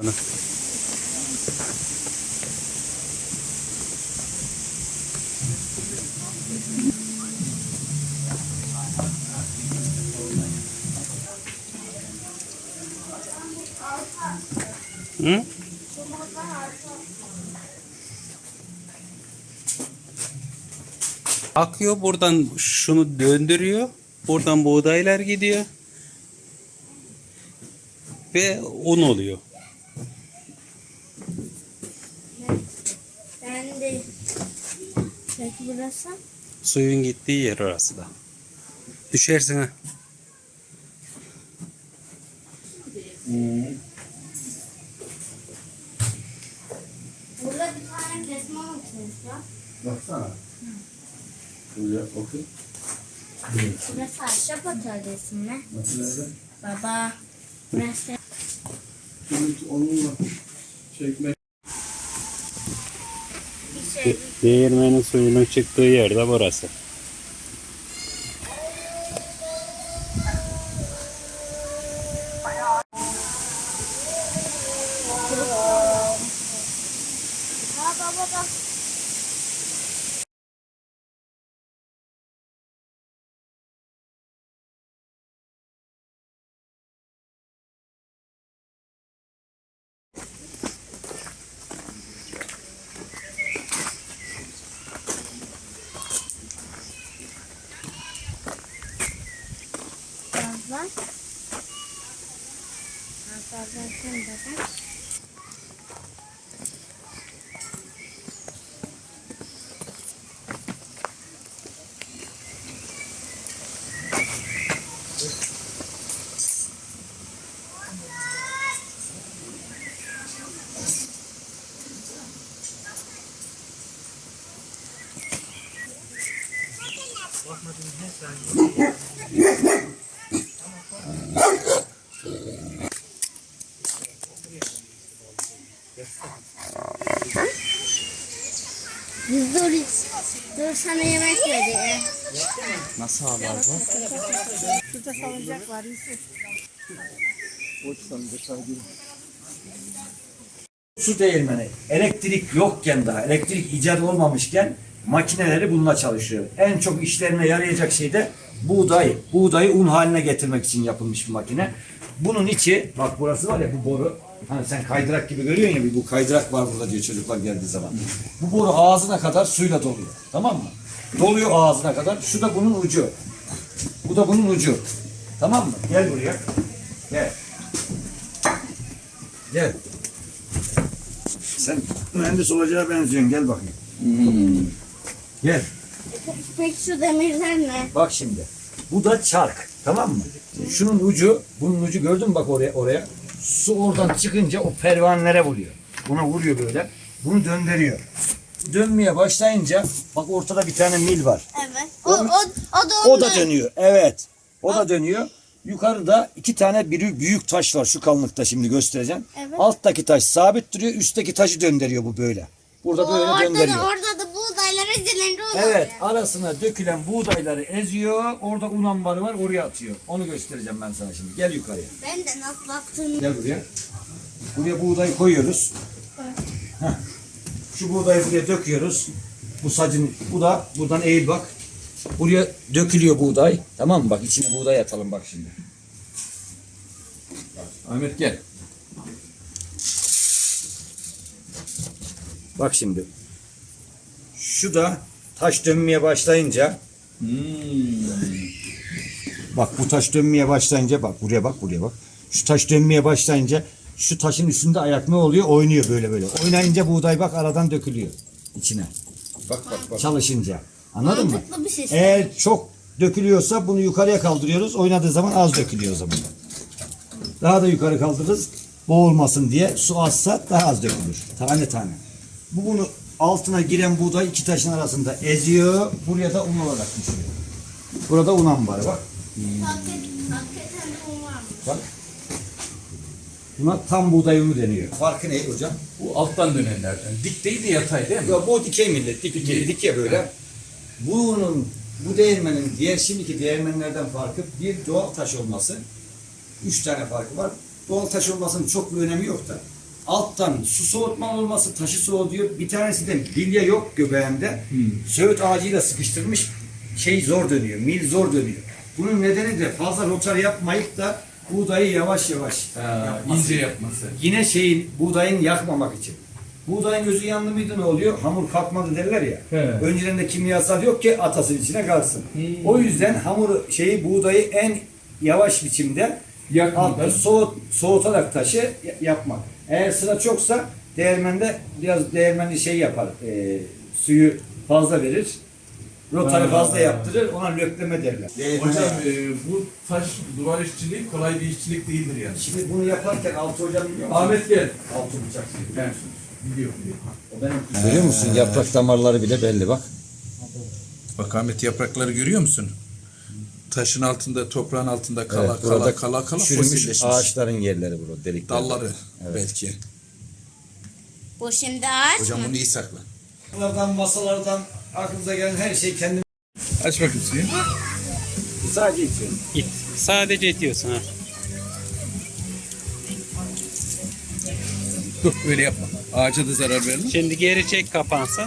Hı? Akıyor buradan şunu döndürüyor. Buradan buğdaylar gidiyor. Ve un oluyor. Ben de. Peki burası? Suyun gittiği yer orası da. Düşersin ha. Burada bir tane kesme makinesi var. Baksana. Şuraya oku. Burası ahşap atölyesi mi? Baba. Burası Şimdi onunla çekmek. Değirmenin suyunun çıktığı yer de burası. Ha baba bak. Fazla. Ha, Fazla sen de bak. Biz dur, dur sana yemek vereyim. Nasıl haber bu? Şurada salıncak var Yusuf. Su değirmeni. Elektrik yokken daha, elektrik icat olmamışken makineleri bununla çalışıyor. En çok işlerine yarayacak şey de buğday. Buğdayı un haline getirmek için yapılmış bir makine. Bunun içi, bak burası var ya bu boru. Hani sen kaydırak gibi görüyorsun ya bir bu kaydırak var burada diyor çocuklar geldiği zaman. Bu boru ağzına kadar suyla doluyor. Tamam mı? Doluyor ağzına kadar. Şu da bunun ucu. Bu da bunun ucu. Tamam mı? Gel buraya. Gel. Gel. Sen mühendis olacağı benziyorsun. Gel bakayım. Gel. Peki şu demirler ne? Bak şimdi. Bu da çark. Tamam mı? Şunun ucu, bunun ucu gördün mü bak oraya oraya. Su oradan çıkınca o pervanelere vuruyor. Buna vuruyor böyle. Bunu döndürüyor. Dönmeye başlayınca bak ortada bir tane mil var. Evet. O, o, o da O da dönüyor. Evet. O da dönüyor. Yukarıda iki tane biri büyük taş var şu kalınlıkta şimdi göstereceğim. Evet. Alttaki taş sabit duruyor, üstteki taşı döndürüyor bu böyle. Burada böyle orada döndürüyor. da, orada da buğdaylar da Evet, arasına dökülen buğdayları eziyor. Orada un ambarı var, oraya atıyor. Onu göstereceğim ben sana şimdi. Gel yukarıya. Ben de nasıl baktığını Gel buraya. Buraya buğdayı koyuyoruz. Heh. Şu buğdayı buraya döküyoruz. Bu sacın, bu da buradan eğil bak. Buraya dökülüyor buğday. Tamam mı? Bak içine buğday atalım bak şimdi. Ahmet gel. Bak şimdi. Şu da taş dönmeye başlayınca Bak bu taş dönmeye başlayınca bak buraya bak buraya bak. Şu taş dönmeye başlayınca şu taşın üstünde ayak ne oluyor? Oynuyor böyle böyle. Oynayınca buğday bak aradan dökülüyor içine. Bak bak bak. Çalışınca. Anladın mı? Mantıklı bir sistem. Eğer çok dökülüyorsa bunu yukarıya kaldırıyoruz. Oynadığı zaman az dökülüyor o zaman. Daha da yukarı kaldırırız. boğulmasın diye su azsa daha az dökülür. Tane tane. Bu bunu altına giren buğday iki taşın arasında eziyor. Buraya da un olarak düşüyor. Burada un ambarı bak. Bak. Buna tam buğday unu deniyor. Farkı ne hocam? Bu alttan dönenlerden. Dik değil de yatay değil mi? Ya bu dikey millet. Dik, Dikey. dik ya böyle. Bunun bu değirmenin diğer şimdiki değirmenlerden farkı bir doğal taş olması. Üç tane farkı var. Doğal taş olmasının çok bir önemi yok da. Alttan su soğutma olması taşı soğutuyor. Bir tanesi de bilye yok göbeğinde. Söğüt ağacıyla sıkıştırmış şey zor dönüyor. Mil zor dönüyor. Bunun nedeni de fazla rotar yapmayıp da buğdayı yavaş yavaş Ha, yapması. ince yapması. Yine şeyin buğdayın yakmamak için. Buğdayın özü yandı mıydı ne oluyor? Hamur kalkmadı derler ya. He. Önceden de kimyasal yok ki atasın içine kalsın. O yüzden hamuru şeyi buğdayı en yavaş biçimde Yakmadan. soğut, soğutarak taşı yapmak. Eğer sıra çoksa değirmende biraz değirmeni şey yapar. e, suyu fazla verir. Rotarı Ha. fazla yaptırır. Ona lökleme derler. Hocam e, bu taş duvar işçiliği kolay bir işçilik değildir yani. Şimdi bunu yaparken altı hocam biliyor musun? Ahmet gel. Altı bıçak. O benim. Görüyor musun? Yaprak damarları bile belli bak. Bak Ahmet yaprakları görüyor musun? Taşın altında, toprağın altında kala Evet, kala kala kala çürümüş ağaçların yerleri burada delikler. Dalları belki. Bu şimdi ağaç Hocam mı? bunu iyi sakla. Masalardan, masalardan aklınıza gelen her şey kendi Aç bakayım suyu. sadece içiyor. İt. Sadece itiyorsun ha. Dur öyle yapma. Ağaca da zarar verme. Şimdi geri çek kapansa.